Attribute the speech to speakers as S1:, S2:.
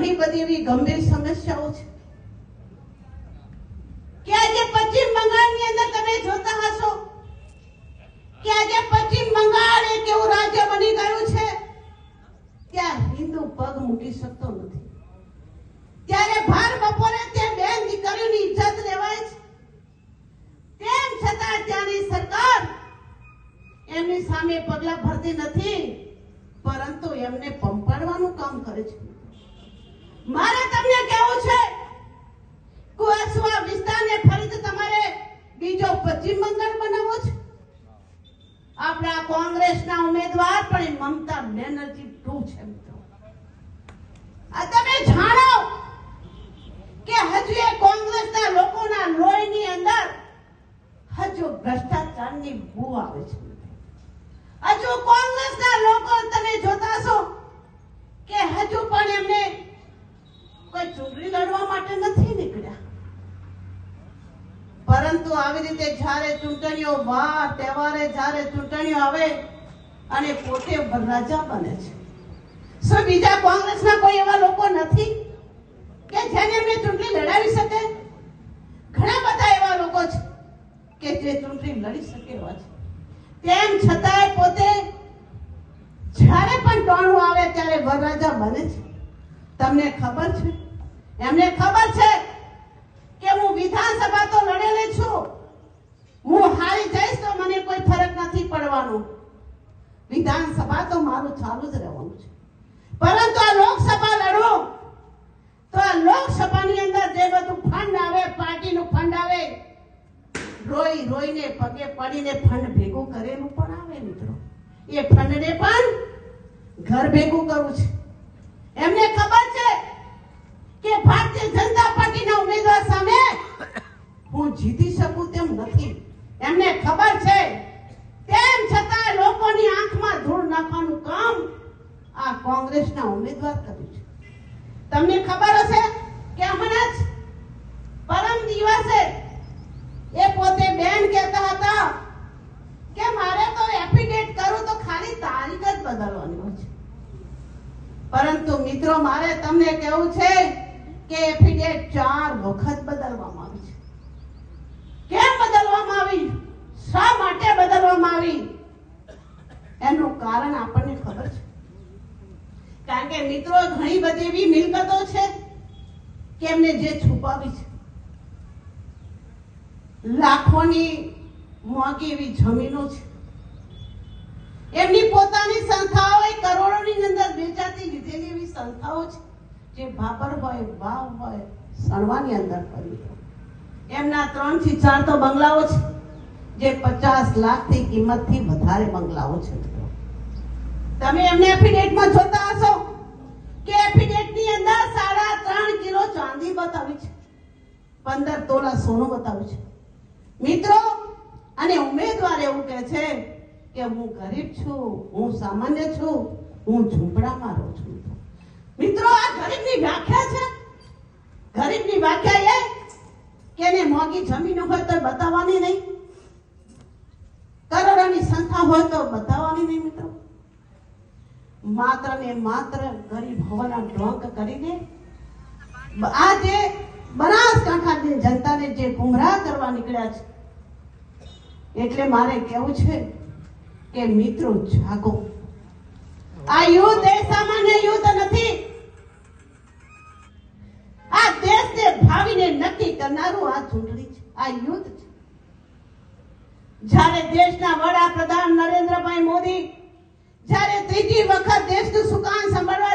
S1: ઘણી બધી એવી ગંભીર સમસ્યાઓ છે. કે આજે પશ્ચિમ બંગાળની અંદર તમે જોતા હશો કે આજે પશ્ચિમ બંગાળ એક એવું રાજ્ય બની ગયું છે ત્યાં હિન્દુ પગ મૂકી શકતો નથી. ત્યારે ભાર બપોરે ત્યાં બેન દીકરીની ઇજ્જત લેવાય છે. તેમ છતાં ત્યાંની સરકાર એમની સામે પગલા ભરતી નથી, પરંતુ એમને પંપાડવાનું કામ કરે છે. મારે તમને કહેવું છે કુવાસવા વિસ્તારને ફરીથી તમારે બીજો પશ્ચિમ બંગાળ બનાવવો છે? આપણા કોંગ્રેસના ઉમેદવાર પણ મમતા બેનર્જી ટુ છે મિત્રો આ તમે જાણો કે હજુ એ કોંગ્રેસના લોકોના લોહીની અંદર હજુ ભ્રષ્ટાચારની બૂ આવે છે હજુ કોંગ્રેસના લોકો તમે જોતા છો કે હજુ પણ એમને કોઈ ચૂંટણી લડવા માટે નથી નીકળ્યા પરંતુ આવી રીતે જ્યારે ચૂંટણીઓ વાર, તહેવારે જ્યારે ચૂંટણીઓ આવે, અને પોતે રાજા બને છે. શું બીજા કોંગ્રેસના કોઈ એવા લોકો નથી કે જેને એમને ચૂંટણી લડાવી શકે? ઘણા બધા એવા લોકો છે કે જે ચૂંટણી લડી શકે એવા છે. તેમ છતાંય પોતે જ્યારે પણ ટોણું આવે ત્યારે વરરાજા બને છે. તમને ખબર છે? એમને ખબર છે વિધાનસભા તો લડેલી છું. હું હારી જઈશ તો મને કોઈ ફરક નથી પડવાનો. વિધાનસભા તો મારું ચાલુ જ રહેવાનું છે. પરંતુ આ લોકસભા લડવું તો આ લોકસભાની અંદર જે બધું ફંડ આવે, પાર્ટીનું ફંડ આવે, રોઈ રોઈને પગે પડીને ફંડ ભેગું કરેલું પણ આવે મિત્રો. એ ફંડને પણ ઘર ભેગું કરવું છે એમને ખબર છે કે ભારતીય જનતા પાર્ટીના ઉમેદવાર સામે હું જીતી શકું તેમ નથી એમને ખબર છે તેમ છતાં લોકોની આંખમાં ધૂળ નાખવાનું કામ આ કોંગ્રેસના ઉમેદવાર કર્યું છે. તમને ખબર હશે કે હમણાં જ પરમ દિવસે એ પોતે બેન કહેતા હતા કે મારે તો એફિડેટ કરું તો ખાલી તારીખ જ બદલવાની હોય છે. પરંતુ મિત્રો, મારે તમને કહેવું છે કે એફિડેટ ચાર વખત બદલવામાં આવી છે. કેમ બદલવામાં આવી? શા માટે બદલવામાં આવી? એનું કારણ આપણને ખબર છે. કારણ કે મિત્રો, ઘણી બધી એવી મિલકતો છે કે એમને જે છુપાવી છે. લાખોની મોંઘી એવી જમીનો છે. એમની પોતાની સંસ્થાઓ કરોડોની અંદર વેચાતી લીધેલી એવી સંસ્થાઓ છે, જે ભાપર હોય, વાવ હોય, સણવાની અંદર પડી એમના ત્રણથી ચાર તો બંગલાઓ છે, જે પચાસ લાખથી કિંમતથી વધારે બંગલાઓ છે. તમે એમને એફિડેટમાં જોતા ચાંદી બતાવી છે. પંદર તોલા સોનું બતાવ્યું છે. મિત્રો, અને ઉમેદવાર એવું કહે છે કે હું ગરીબ છું, હું સામાન્ય છું, હું ઝૂંપડામાં રહું છું. મિત્રો, આ ગરીબની વ્યાખ્યા છે. ગરીબની વ્યાખ્યા એ કે એને મોંઘી જમીન હોય તો બતાવવાની નહીં. કરોડોની સંખ્યા હોય તો બતાવવાની નહીં, મિત્રો. માત્ર ને માત્ર ગરીબ હોવાના ઢોંગ કરીને આ બનાસકાંઠાની જનતાને જે ગુમરાહ કરવા નીકળ્યા છે, એટલે મારે કેવું છે કે મિત્રો જાગો. આ યુદ્ધ એ સામાન્ય યુદ્ધ નથી. આ દેશને ભાવીને નક્કી કરનારું આ ચૂંટણી છે, આ યુદ્ધ છે. જ્યારે દેશના વડાપ્રધાન નરેન્દ્રભાઈ મોદી, જ્યારે ત્રીજી વખત દેશનું સુકાન સંભાળવા